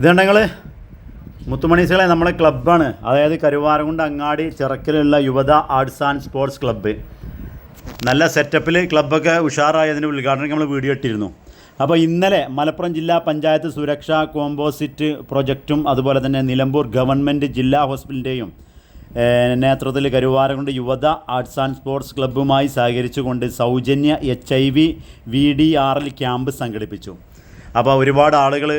ഇതുണ്ട് ഞങ്ങൾ മുത്തുമണീസുകളെ നമ്മുടെ ക്ലബ്ബാണ്. അതായത് കരുവാരകുണ്ട് അങ്ങാടി ചിറക്കിലുള്ള Yuvatha arts and sports club. നല്ല സെറ്റപ്പിൽ ക്ലബ്ബൊക്കെ ഉഷാറായതിന്റെ ഉദ്ഘാടനം നമ്മൾ വീഡിയോ ഇട്ടിരുന്നു. അപ്പോൾ ഇന്നലെ മലപ്പുറം ജില്ലാ പഞ്ചായത്ത് സുരക്ഷാ കോമ്പോസിറ്റ് പ്രൊജക്റ്റും അതുപോലെ തന്നെ നിലമ്പൂർ ഗവൺമെന്റ് ജില്ലാ ഹോസ്പിറ്റലിന്റെയും നേതൃത്വത്തിൽ Karuvarakundu Yuvatha arts and sports ക്ലബ്ബുമായി സഹകരിച്ചുകൊണ്ട് സൗജന്യ H I V V D R L camp സംഘടിപ്പിച്ചു. അപ്പോൾ ഒരുപാട് ആളുകൾ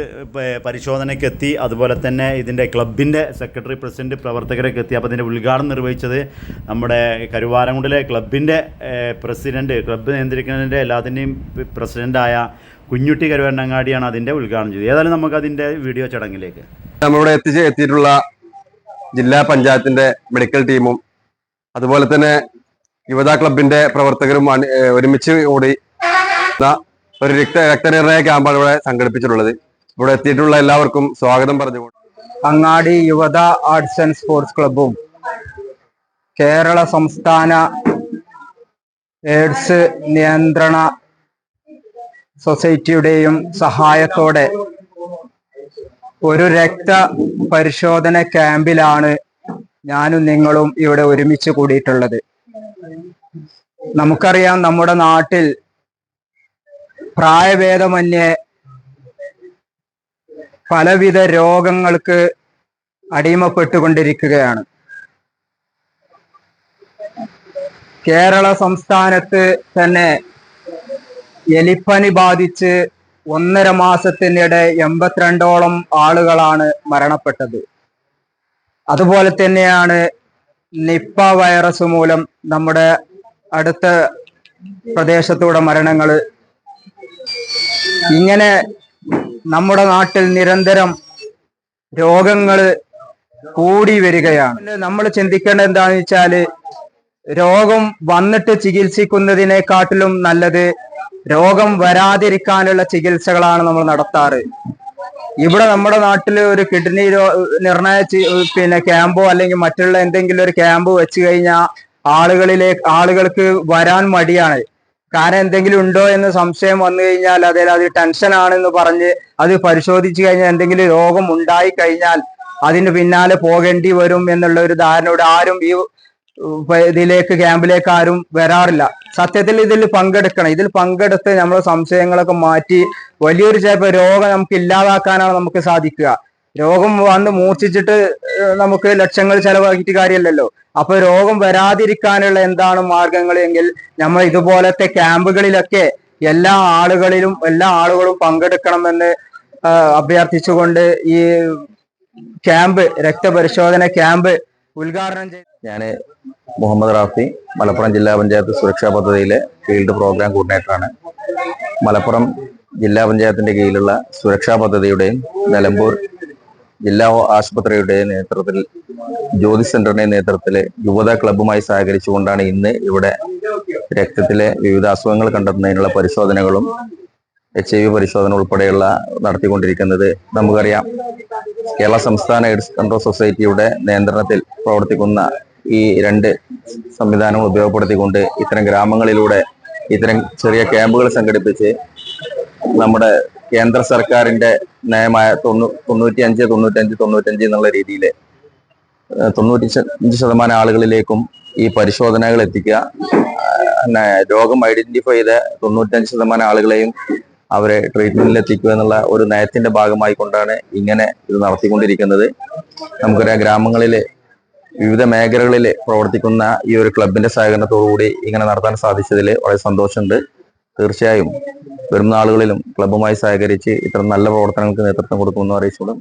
പരിശോധനയ്ക്ക് എത്തി. അതുപോലെ തന്നെ ഇതിന്റെ ക്ലബിന്റെ സെക്രട്ടറി പ്രസിഡന്റ് പ്രവർത്തകരൊക്കെ എത്തി. അപ്പോൾ ഇതിന്റെ ഉദ്ഘാടനം നിർവഹിച്ചത് നമ്മുടെ കരുവാരംകുണ്ടിലെ ക്ലബിന്റെ പ്രസിഡന്റ് ക്ലബ്ബ് നിയന്ത്രിക്കുന്നതിന്റെ എല്ലാത്തിന്റെയും പ്രസിഡന്റായ കുഞ്ഞുട്ടി കരുവരണങ്ങാടിയാണ് അതിന്റെ ഉദ്ഘാടനം ചെയ്തത്. ഏതായാലും നമുക്ക് അതിന്റെ വീഡിയോ ചടങ്ങിലേക്ക്. നമ്മളിവിടെ എത്തിച്ച് എത്തിയിട്ടുള്ള ജില്ലാ പഞ്ചായത്തിന്റെ മെഡിക്കൽ ടീമും അതുപോലെ തന്നെ യുവതാ ക്ലബിന്റെ പ്രവർത്തകരും ഒരുമിച്ച് കൂടി ഒരു രക്ത രക്തനിർണയ ക്യാമ്പാണ് ഇവിടെ സംഘടിപ്പിച്ചിട്ടുള്ളത്. ഇവിടെ എത്തിയിട്ടുള്ള എല്ലാവർക്കും സ്വാഗതം പറഞ്ഞുകൊണ്ട്. Angadi Yuvatha arts and sports ക്ലബും Kerala സംസ്ഥാന എയ്ഡ്സ് നിയന്ത്രണ സൊസൈറ്റിയുടെയും സഹായത്തോടെ ഒരു രക്ത പരിശോധന ക്യാമ്പിലാണ് ഞാനും നിങ്ങളും ഇവിടെ ഒരുമിച്ച് കൂടിയിട്ടുള്ളത്. നമുക്കറിയാം നമ്മുടെ നാട്ടിൽ പ്രായഭേദമന്യേ പലവിധ രോഗങ്ങൾക്ക് അടിമപ്പെട്ടുകൊണ്ടിരിക്കുകയാണ്. കേരള സംസ്ഥാനത്ത് തന്നെ എലിപ്പനി ബാധിച്ച് ഒന്നര മാസത്തിനിടെ എൺപത്തിരണ്ടോളം ആളുകളാണ് മരണപ്പെട്ടത്. അതുപോലെ തന്നെയാണ് നിപ്പ വൈറസ് മൂലം നമ്മുടെ അടുത്ത പ്രദേശത്തൂടെ മരണങ്ങൾ ഇങ്ങനെ നമ്മുടെ നാട്ടിൽ നിരന്തരം രോഗങ്ങൾ കൂടി വരികയാണ്. നമ്മൾ ചിന്തിക്കേണ്ട എന്താണെന്ന് വെച്ചാൽ രോഗം വന്നിട്ട് ചികിത്സിക്കുന്നതിനെക്കാട്ടിലും നല്ലത് രോഗം വരാതിരിക്കാനുള്ള ചികിത്സകളാണ് നമ്മൾ നടത്താറ്. ഇവിടെ നമ്മുടെ നാട്ടിൽ ഒരു കിഡ്നി നിർണയ പിന്നെ ക്യാമ്പോ അല്ലെങ്കിൽ മറ്റുള്ള എന്തെങ്കിലും ഒരു ക്യാമ്പ് വെച്ച് കഴിഞ്ഞാൽ ആളുകളിലേക്ക് ആളുകൾക്ക് വരാൻ മടിയാണ്. കാരണം എന്തെങ്കിലും ഉണ്ടോ എന്ന് സംശയം വന്നു കഴിഞ്ഞാൽ അതിൽ അത് ടെൻഷൻ ആണെന്ന് പറഞ്ഞ് അത് പരിശോധിച്ചു കഴിഞ്ഞാൽ എന്തെങ്കിലും രോഗം ഉണ്ടായി കഴിഞ്ഞാൽ അതിന് പിന്നാലെ പോകേണ്ടി വരും എന്നുള്ള ഒരു ധാരണയോട് ആരും ഈ ഇതിലേക്ക് ക്യാമ്പിലേക്ക് ആരും വരാറില്ല. സത്യത്തിൽ ഇതിൽ പങ്കെടുക്കണം. ഇതിൽ പങ്കെടുത്ത് നമ്മൾ സംശയങ്ങളൊക്കെ മാറ്റി വലിയൊരു ചിലപ്പോൾ രോഗം നമുക്ക് ഇല്ലാതാക്കാനാണ് നമുക്ക് സാധിക്കുക. രോഗം വന്ന് മൂർച്ഛിച്ചിട്ട് നമുക്ക് ലക്ഷങ്ങൾ ചെലവാക്കിയിട്ട് കാര്യമല്ലല്ലോ അപ്പൊ രോഗം വരാതിരിക്കാനുള്ള എന്താണ് മാർഗങ്ങൾ എങ്കിൽ നമ്മൾ ഇതുപോലത്തെ ക്യാമ്പുകളിലൊക്കെ എല്ലാ ആളുകളിലും എല്ലാ ആളുകളും പങ്കെടുക്കണമെന്ന് അഭ്യർത്ഥിച്ചുകൊണ്ട് ഈ ക്യാമ്പ് രക്തപരിശോധന ക്യാമ്പ് ഉദ്ഘാടനം ചെയ്തു. ഞാൻ മുഹമ്മദ് റാഫി മലപ്പുറം ജില്ലാ പഞ്ചായത്ത് സുരക്ഷാ പദ്ധതിയിലെ ഫീൽഡ് പ്രോഗ്രാം കോർഡിനേറ്ററാണ്. മലപ്പുറം ജില്ലാ പഞ്ചായത്തിന്റെ കീഴിലുള്ള സുരക്ഷാ പദ്ധതിയുടെയും നിലമ്പൂർ ജില്ലാ ആശുപത്രിയുടെ നേതൃത്വത്തിൽ ജ്യോതി സെന്ററിന്റെ നേതൃത്വത്തിൽ യുവത ക്ലബ്ബുമായി സഹകരിച്ചുകൊണ്ടാണ് ഇന്ന് ഇവിടെ രക്തത്തിലെ വിവിധ അസുഖങ്ങൾ കണ്ടെത്തുന്നതിനുള്ള പരിശോധനകളും എച്ച് ഐ വി പരിശോധന ഉൾപ്പെടെയുള്ള നടത്തിക്കൊണ്ടിരിക്കുന്നത്. നമുക്കറിയാം കേരള സംസ്ഥാന എയ്ഡ്സ് കൺട്രോൾ സൊസൈറ്റിയുടെ നിയന്ത്രണത്തിൽ പ്രവർത്തിക്കുന്ന ഈ രണ്ട് സംവിധാനങ്ങൾ ഉപയോഗപ്പെടുത്തിക്കൊണ്ട് ഇത്തരം ഗ്രാമങ്ങളിലൂടെ ഇത്തരം ചെറിയ ക്യാമ്പുകൾ സംഘടിപ്പിച്ച് നമ്മുടെ കേന്ദ്ര സർക്കാരിന്റെ നയമായ തൊണ്ണൂ തൊണ്ണൂറ്റി അഞ്ച് തൊണ്ണൂറ്റഞ്ച് തൊണ്ണൂറ്റഞ്ച് എന്നുള്ള രീതിയിൽ തൊണ്ണൂറ്റി അഞ്ച് ശതമാനം ആളുകളിലേക്കും ഈ പരിശോധനകൾ എത്തിക്കുക. രോഗം ഐഡന്റിഫൈ ചെയ്ത തൊണ്ണൂറ്റഞ്ച് ശതമാനം ആളുകളെയും അവരെ ട്രീറ്റ്മെന്റിൽ എത്തിക്കുക എന്നുള്ള ഒരു നയത്തിന്റെ ഭാഗമായി കൊണ്ടാണ് ഇങ്ങനെ ഇത് നടത്തിക്കൊണ്ടിരിക്കുന്നത്. നമുക്കറിയാം ഗ്രാമങ്ങളിൽ വിവിധ മേഖലകളിൽ പ്രവർത്തിക്കുന്ന ഈ ഒരു ക്ലബിന്റെ സഹകരണത്തോടുകൂടി ഇങ്ങനെ നടത്താൻ സാധിച്ചതിൽ വളരെ സന്തോഷമുണ്ട്. തീർച്ചയായും. വരുന്ന ആളുകളിലും ക്ലബ്ബുമായി സഹകരിച്ച് ഇത്തരം നല്ല പ്രവർത്തനങ്ങൾക്ക് നേതൃത്വം കൊടുക്കുമെന്ന് അറിയിച്ചുകൊണ്ട്